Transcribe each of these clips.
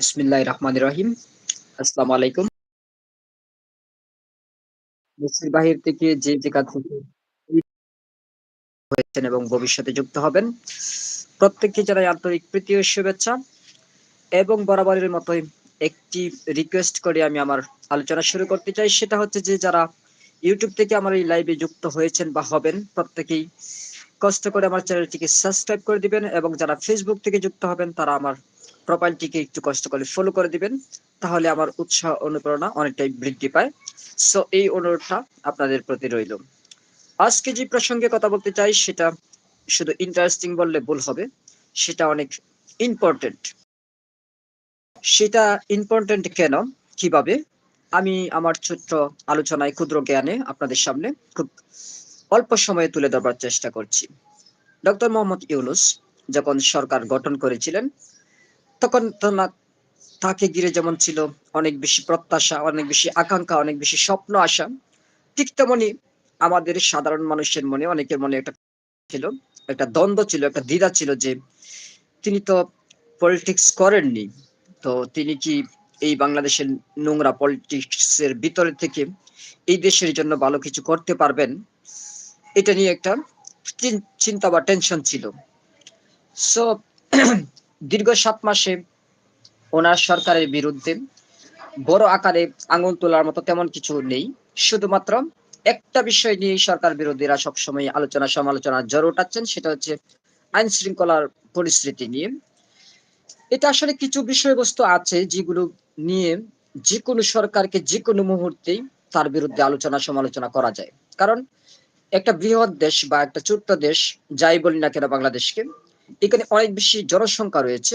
বিসমিল্লাহির রহমানির রহিম। আসসালামু আলাইকুম। দেশের বাহির থেকে যে যেখান থেকে হয়েছেন এবং ভবিষ্যতে যুক্ত হবেন, প্রত্যেককে জানাই আন্তরিক প্রীতি ও শুভেচ্ছা এবং বরাবরের মতোই একটি রিকোয়েস্ট করে আমি আমার আলোচনা শুরু করতে চাই। সেটা হচ্ছে যে, যারা ইউটিউব থেকে আমার এই লাইভে যুক্ত হয়েছেন বা হবেন, প্রত্যেকেই কষ্ট করে আমার চ্যানেলটিকে সাবস্ক্রাইব করে দিবেন এবং যারা ফেসবুক থেকে যুক্ত হবেন, তারা আমার প্রোফাইলটিকে একটু কষ্ট করে ফলো করে দিবেন, তাহলে আমার উৎসাহ, অনুপ্রেরণা অনেকটাই বৃদ্ধি পায়। সো এই অনুরোধটা আপনাদের প্রতি রইল। আজকে যে প্রসঙ্গে কথা বলতে চাই, সেটা শুধু ইন্টারেস্টিং বললে ভুল হবে, সেটা অনেক ইম্পর্টেন্ট সেটা ইম্পর্টেন্ট কেন? কীভাবে? আমি আমার ছোট্ট আলোচনায় ক্ষুদ্র জ্ঞানে আপনাদের সামনে খুব অল্প সময়ে তুলে ধরবার চেষ্টা করছি। ডক্টর মোহাম্মদ ইউনুস যখন সরকার গঠন করেছিলেন তখন তাকে ঘিরে যেমন ছিল অনেক বেশি প্রত্যাশা, অনেক বেশি আকাঙ্ক্ষা, অনেক বেশি স্বপ্ন আসা ঠিক তেমনি আমাদের সাধারণ মানুষের মনে, অনেকের মনে একটা ছিল, একটা দ্বন্দ্ব ছিল, একটা দ্বিধা ছিল যে তিনি তো পলিটিক্স করেননি। তো তিনি কি এই বাংলাদেশের নোংরা পলিটিক্সের ভিতরে থেকে এই দেশের জন্য ভালো কিছু করতে পারবেন? এটা নিয়ে একটা চিন্তা বা টেনশন ছিল। সো দীর্ঘ সাত মাসে ওনার সরকারের বিরুদ্ধে বড় আকারে আঙুল তোলার মতো তেমন কিছু নেই। শুধুমাত্র একটা বিষয় নিয়ে সরকার বিরোধীরা সবসময় আলোচনা সমালোচনা জ্বর উঠাচ্ছেন, সেটা হচ্ছে আইন শৃঙ্খলার পরিস্থিতি নিয়ে। এটা আসলে কিছু বিষয়বস্তু আছে যেগুলো নিয়ে যে কোনো সরকারকে যে কোনো মুহূর্তেই তার বিরুদ্ধে আলোচনা সমালোচনা করা যায়। কারণ একটা বৃহৎ দেশ বা একটা ছোট্ট দেশ, যাই বলি না কেন বাংলাদেশকে এখানে অনেক বেশি জনসংখ্যা রয়েছে।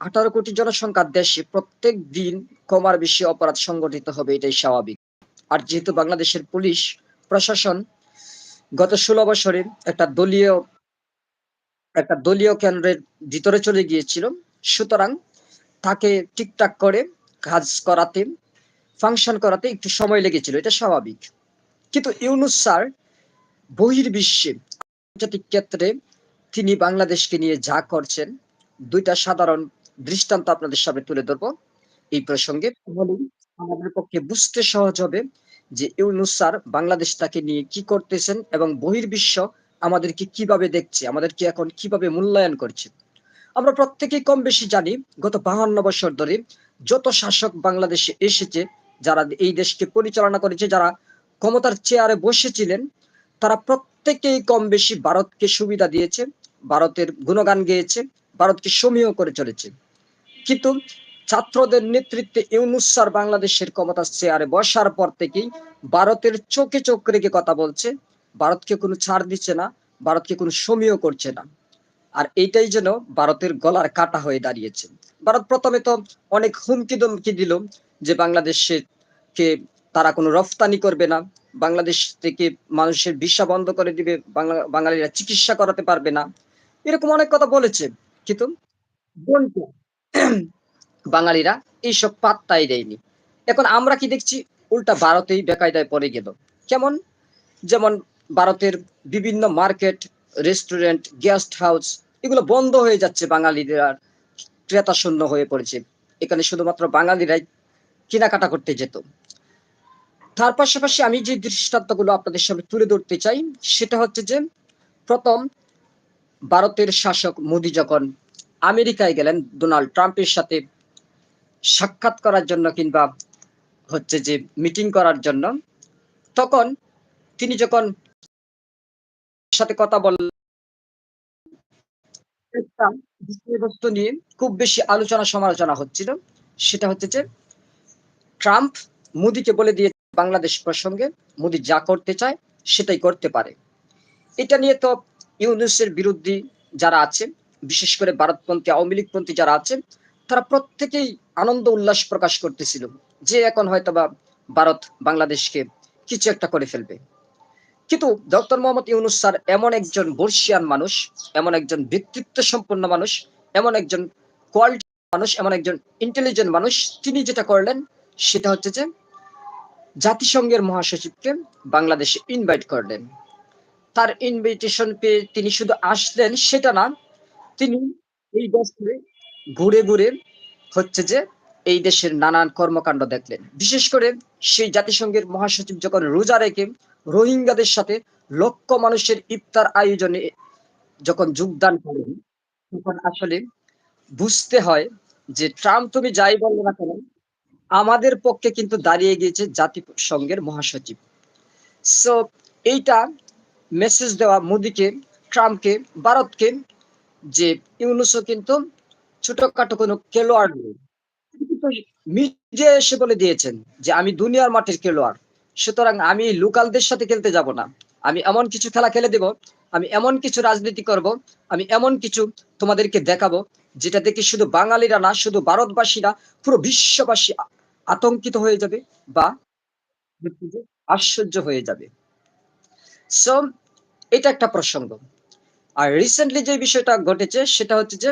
আঠারো কোটি জনসংখ্যার দেশে প্রত্যেক দিন কমার বেশি অপরাধ সংগঠিত হবে, এটাই স্বাভাবিক। আর যেহেতু বাংলাদেশের পুলিশ, প্রশাসন গত ষোলো বছরে একটা দলীয় একটা দলীয় কেন্দ্রের ভিতরে চলে গিয়েছিল, সুতরাং তাকে ঠিকঠাক করে কাজ করাতে, ফাংশন করাতে একটু সময় লেগেছিল, এটা স্বাভাবিক। কিন্তু ইউনুস স্যার বহির্বিশ্বে আন্তর্জাতিক ক্ষেত্রে তিনি বাংলাদেশকে নিয়ে যা করছেন, দুইটা সাধারণ দৃষ্টান্ত আপনাদের সামনে তুলে ধরবো। এই প্রসঙ্গে আমাদের পক্ষে বুঝতে সহজ হবে যে ইউনুস স্যার বাংলাদেশটাকে নিয়ে কি করতেছেন এবং বহির্বিশ্ব আমাদেরকে কীভাবে দেখছে, আমাদেরকে এখন কীভাবে মূল্যায়ন করছে। আমরা প্রত্যেকেই কম বেশি জানি, গত বাহান্ন বছর ধরে যত শাসক বাংলাদেশে এসেছে, যারা এই দেশকে পরিচালনা করেছে, যারা ক্ষমতার চেয়ারে বসেছিলেন, তারা প্রত্যেকেই কম বেশি ভারতকে সুবিধা দিয়েছে। ভারতের গুণগান গেয়েছে, ভারতকে সমীহ করে চলেছে। কিন্তু ছাত্রদের নেতৃত্বে ইউনুসার বাংলাদেশের ক্ষমতার চেয়ারে বসার পর থেকেই ভারতের চোখে চোখ রেখে কথা বলছে, ভারতকে কোনো ছাড় দিচ্ছে না, ভারতকে কোনো সমীহ করছে না। আর এইটাই যেন ভারতের গলার কাটা হয়ে দাঁড়িয়েছে। ভারত প্রথমে তো অনেক হুমকি দমকি দিল যে বাংলাদেশে কে তারা কোনো রফতানি করবে না, বাংলাদেশ থেকে মানুষের ভিসা বন্ধ করে দিবে বাঙালিরা চিকিৎসা করাতে পারবে না। এরকম অনেক কথা বলেছে। কিন্তু বাঙালিরা এইসব পাত্তাই দেয়নি। এখন আমরা কি দেখছি? উল্টা ভারতেই বেকায়দায় পড়ে গেল। কেমন? যেমন ভারতের বিভিন্ন মার্কেট রেস্টুরেন্ট গেস্ট হাউস এগুলো বন্ধ হয়ে যাচ্ছে বাঙালিরা ক্রেতা শূন্য হয়ে পড়েছে। এখানে শুধুমাত্র বাঙালিরাই কেনাকাটা করতে যেত। তার পাশাপাশি আমি যে দৃষ্টান্তগুলো আপনাদের সামনে তুলে ধরতে চাই সেটা হচ্ছে যে প্রথম ভারতের শাসক মোদী যখন আমেরিকায় গেলেন, ডোনাল্ড ট্রাম্পের সাথে সাক্ষাৎ করার জন্য কিংবা হচ্ছে যে মিটিং করার জন্য, তখন তিনি যখন সাথে কথা বললেন বিষয়বস্তু নিয়ে খুব বেশি আলোচনা সমালোচনা হচ্ছিল। সেটা হচ্ছে যে ট্রাম্প মোদীকে বলে দিয়ে বাংলাদেশ প্রসঙ্গে মোদী যা করতে চায় সেটাই করতে পারে। এটা নিয়ে তো ইউনুসের বিরুদ্ধে যারা আছে, বিশেষ করে ভারতপন্থী, আওয়ামী লীগপন্থী যারা আছে, তারা প্রত্যেকেই আনন্দ উল্লাস প্রকাশ করতেছিল যে এখন হয়তো বা ভারত বাংলাদেশকে কিছু একটা করে ফেলবে। কিন্তু ডক্টর মোহাম্মদ ইউনুস স্যার এমন একজন বর্ষিয়ান মানুষ, এমন একজন ব্যক্তিত্ব সম্পন্ন মানুষ, এমন একজন কোয়ালিটি মানুষ, এমন একজন ইন্টেলিজেন্ট মানুষ, তিনি যেটা করলেন সেটা হচ্ছে যে জাতিসংঘের মহাসচিবকে বাংলাদেশে ইনভাইট করলেন। তার ইনভিটেশন পেয়ে তিনি শুধু আসলেন, সেটা না, তিনি এই বছরে ঘুরে ঘুরে হচ্ছে যে এই দেশের নানান কর্মকাণ্ড দেখলেন। বিশেষ করে সেই জাতিসংঘের মহাসচিব যখন রোজা রেখে রোহিঙ্গাদের সাথে লক্ষ মানুষের ইফতার আয়োজনে যখন যোগদান করেন, তখন আসলে বুঝতে হয় যে ট্রাম্প তুমি যাই বলল না কেন, আমাদের পক্ষে কিন্তু দাঁড়িয়ে গিয়েছে জাতিসংঘের মহাসচিব। সো এইটা মেসেজ দেওয়া মোদিকে, ট্রাম্পকে, ভারতকে যে ইউনুসও কিন্তু ছোটখাটো কোনো খেলোয়াড় নেই মিডিয়া এসে বলে দিয়েছেন যে, আমি দুনিয়ার মাঠের খেলোয়াড়, সুতরাং আমি লোকালদের সাথে খেলতে যাব না। আমি এমন কিছু খেলা খেলে দেব, আমি এমন কিছু রাজনীতি করব, আমি এমন কিছু তোমাদেরকে দেখাবো, যেটা দেখে শুধু বাঙালিরা না, শুধু ভারতবাসীরা, পুরো বিশ্ববাসী আতঙ্কিত হয়ে যাবে বা আশ্চর্য হয়ে যাবে। সো এটা একটা প্রসঙ্গ। আর রিসেন্টলি যে বিষয়টা ঘটেছে, সেটা হচ্ছে যে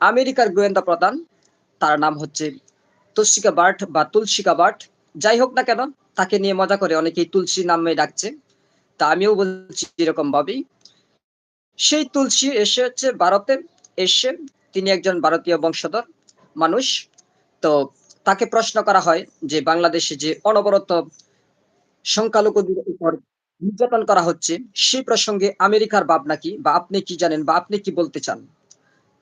আমেরিকার গোয়েন্দা প্রধান, তার নাম হচ্ছে তসিকা বার্ট বা তুলসিকা বার্ট। যাই হোক না কেন, তাকে নিয়ে মজা করে অনেকেই তুলসী নামে ডাকছে। তা আমিও বলছি এরকম ভাবেই। সেই তুলসী এসে হচ্ছে ভারতে এসে তিনি একজন ভারতীয় বংশধর মানুষ। তো তাকে প্রশ্ন করা হয় যে বাংলাদেশে যে অনবরত সংখ্যালঘুদের উপর নির্যাতন করা হচ্ছে, সেই প্রসঙ্গে আমেরিকার ভাবনা কি বা আপনি কি জানেন, বা আপনি কি বলতে চান?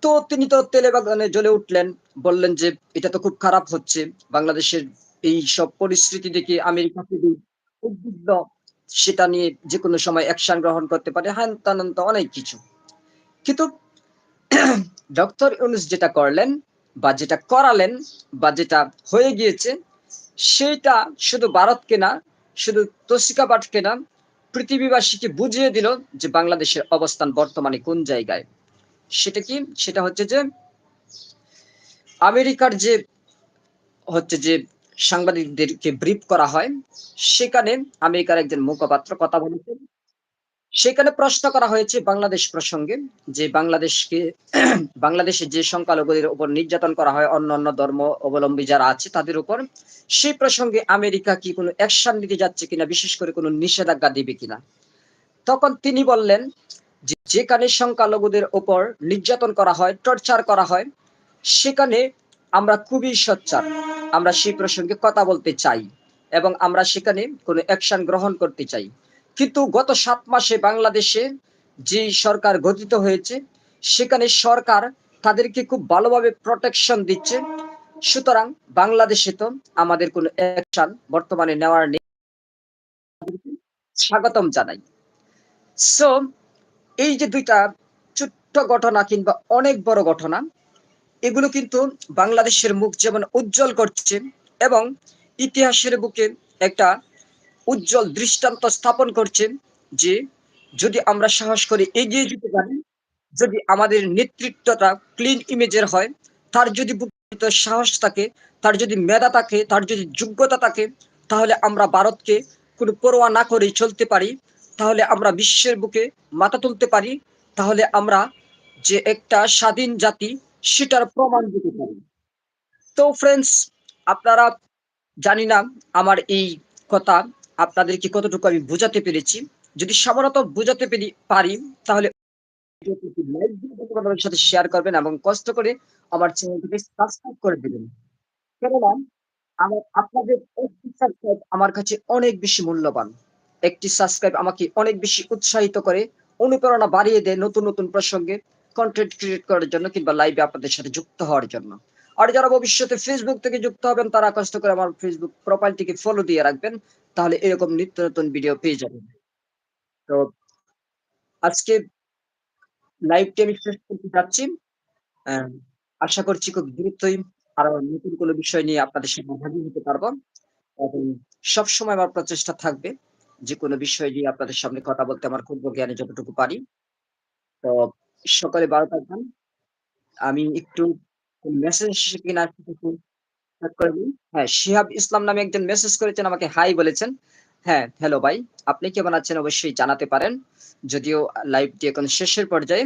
তো তিনি তো তেলে বাগানে জ্বলে উঠলেন, বললেন যে এটা তো খুব খারাপ হচ্ছে, বাংলাদেশের এই সব পরিস্থিতি দেখে আমেরিকা খুবই উদ্বিগ্ন। সেটা নিয়ে যে কোনো সময় অ্যাকশন গ্রহণ করতে পারে হ্যান তানন্ত অনেক কিছু। কিন্তু ডক্টর ইউনুস যেটা করলেন, বা যেটা করালেন, বা যেটা হয়ে গিয়েছে, সেটা শুধু ভারতকে না, শুধু তসিকা পাঠকে না পৃথিবীবাসীকে বুঝিয়ে দিল যে বাংলাদেশের অবস্থান বর্তমানে কোন জায়গায়। সেটা কি? সেটা হচ্ছে যে আমেরিকার যে হচ্ছে যে সাংবাদিকদেরকে ব্রিফ করা হয়, সেখানে আমেরিকার একজন মুখপাত্র কথা বলেছেন। সেখানে প্রশ্ন করা হয়েছে বাংলাদেশ প্রসঙ্গে যে বাংলাদেশকে, বাংলাদেশে যে সংখ্যালঘুদের উপর নির্যাতন করা হয়, অন্য অন্য ধর্ম অবলম্বী যারা আছে তাদের উপর সেই প্রসঙ্গে আমেরিকা কি কোনো অ্যাকশন নিতে যাচ্ছে কিনা, বিশেষ করে কোনো নিষেধাজ্ঞা দিবে কিনা? তখন তিনি বললেন যেখানে সংখ্যালঘুদের উপর নির্যাতন করা হয়, টর্চার করা হয়, সেখানে আমরা খুবই সোচ্চার। আমরা সেই প্রসঙ্গে কথা বলতে চাই এবং আমরা সেখানে কোনো অ্যাকশন গ্রহণ করতে চাই। কিন্তু গত সাত মাসে বাংলাদেশে যে সরকার গঠিত হয়েছে, সেখানে সরকার তাদেরকে খুব ভালোভাবে প্রোটেকশন দিচ্ছে। সুতরাং বাংলাদেশে তো আমাদের কোনো অ্যাকশন বর্তমানে নেওয়ার নেই। স্বাগতম জানাই। সো এই যে দুইটা ছোট্ট ঘটনা কিংবা অনেক বড় ঘটনা, এগুলো কিন্তু বাংলাদেশের মুখ যেমন উজ্জ্বল করছে এবং ইতিহাসের বুকে একটা উজ্জ্বল দৃষ্টান্ত স্থাপন করছেন যে যদি আমরা সাহস করে এগিয়ে যেতে পারি, যদি আমাদের নেতৃত্বটা ক্লিন ইমেজের হয়, তার যদি সাহস থাকে, তার যদি মেধা থাকে, তার যদি যোগ্যতা থাকে, তাহলে আমরা ভারতকে কোনো পরোয়া না করে চলতে পারি। তাহলে আমরা বিশ্বের বুকে মাথা তুলতে পারি। তাহলে আমরা যে একটা স্বাধীন জাতি, সেটার প্রমাণ দিতে পারি। তো ফ্রেন্ডস আপনারা জানি না আমার এই কথা আপনাদেরকে কতটুকু আমি বোঝাতে পেরেছি। যদি সামান্য বোঝাতে পারি তাহলে সাথে শেয়ার করবেন এবং কষ্ট করে আমার চ্যানেলটিকে সাবস্ক্রাইব করে কেননা, আমার, আপনাদের একটি সাবস্ক্রাইব আমার কাছে অনেক বেশি মূল্যবান। একটি সাবস্ক্রাইব আমাকে অনেক বেশি উৎসাহিত করে, অনুপ্রেরণা বাড়িয়ে দেয় নতুন নতুন প্রসঙ্গে কন্টেন্ট ক্রিয়েট করার জন্য কিংবা লাইভে আপনাদের সাথে যুক্ত হওয়ার জন্য। আর যারা ভবিষ্যতে ফেসবুক থেকে যুক্ত হবেন, তারা কষ্ট করে আমার ফেসবুক প্রোফাইলটিকে ফলো দিয়ে রাখবেন, তাহলে এরকম নিত্য নতুন ভিডিও পেয়ে যাবেন। তো আজকে লাইভটি আমি শেষ করতে যাচ্ছি। আশা করছি খুব দ্রুতই আরও নতুন কোনো বিষয় নিয়ে আপনাদের সাথে হাজির হতে পারব। এবং সবসময় আমার প্রচেষ্টা থাকবে যে কোনো বিষয় নিয়ে আপনাদের সামনে কথা বলতে আমার ক্ষুদ্র জ্ঞানে যতটুকু পারি। তো সকালে থাকবেন। আমি একটু মেসেজ এসেছে কিনা হ্যাঁ শিহাব ইসলাম নামে একজন মেসেজ করেছেন, আমাকে হাই বলেছেন। হ্যাঁ হ্যালো ভাই আপনি কেমন আছেন অবশ্যই জানাতে পারেন। যদিও লাইভটি এখন শেষের পর্যায়ে।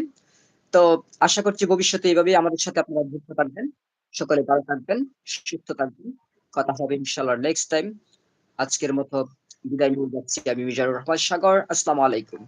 তো আশা করছি ভবিষ্যতে এইভাবেই আমাদের সাথে আপনারা যুক্ত থাকবেন। সকলে ভালো থাকবেন, সুস্থ থাকবেন। কথা হবে ইনশাল্লাহ নেক্সট টাইম আজকের মতো বিদায় নিয়ে যাচ্ছি আমি মিজানুর রহমান সাগর। আসসালামু আলাইকুম।